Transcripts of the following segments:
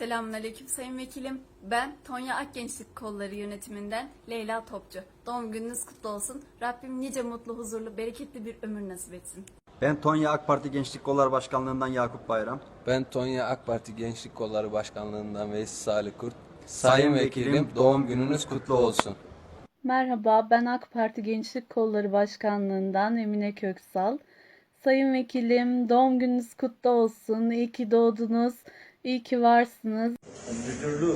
Selamünaleyküm Sayın Vekilim. Ben Tonya Akgençlik Kolları yönetiminden Leyla Topçu. Doğum gününüz kutlu olsun. Rabbim nice mutlu, huzurlu, bereketli bir ömür nasip etsin. Ben Tonya AK Parti Gençlik Kolları Başkanlığından Yakup Bayram. Ben Tonya AK Parti Gençlik Kolları Başkanlığından Veysi Salih Kurt. Sayın Vekilim doğum gününüz kutlu olsun. Merhaba, ben AK Parti Gençlik Kolları Başkanlığından Emine Köksal. Sayın Vekilim, doğum gününüz kutlu olsun. İyi ki doğdunuz, iyi ki varsınız.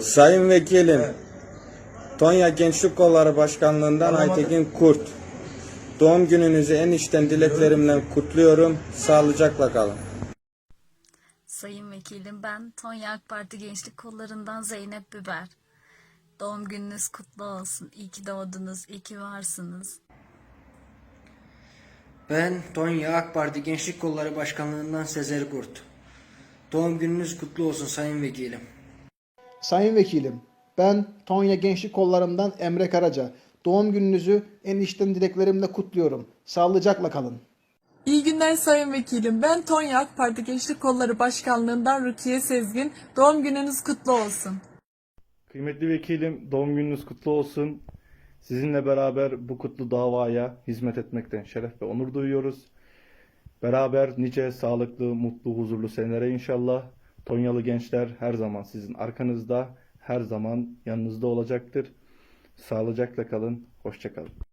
Sayın Vekilim, Tonya Gençlik Kolları Başkanlığından Aytekin Kurt. Doğum gününüzü en içten dileklerimle kutluyorum. Sağlıcakla kalın. Sayın Vekilim ben Tonya AK Parti Gençlik Kollarından Zeynep Biber. Doğum gününüz kutlu olsun. İyi ki doğdunuz, iyi ki varsınız. Ben Tonya AK Parti Gençlik Kolları Başkanlığından Sezer Kurt. Doğum gününüz kutlu olsun Sayın Vekilim. Sayın Vekilim, ben Tonya Gençlik Kollarımdan Emre Karaca. Doğum gününüzü en içten dileklerimle kutluyorum. Sağlıcakla kalın. İyi günler Sayın Vekilim. Ben Tonya AK Parti Gençlik Kolları Başkanlığından Rukiye Sezgin. Doğum gününüz kutlu olsun. Kıymetli vekilim, doğum gününüz kutlu olsun. Sizinle beraber bu kutlu davaya hizmet etmekten şeref ve onur duyuyoruz. Beraber nice sağlıklı, mutlu, huzurlu senelere inşallah. Tonyalı gençler her zaman sizin arkanızda, her zaman yanınızda olacaktır. Sağlıcakla kalın, hoşça kalın.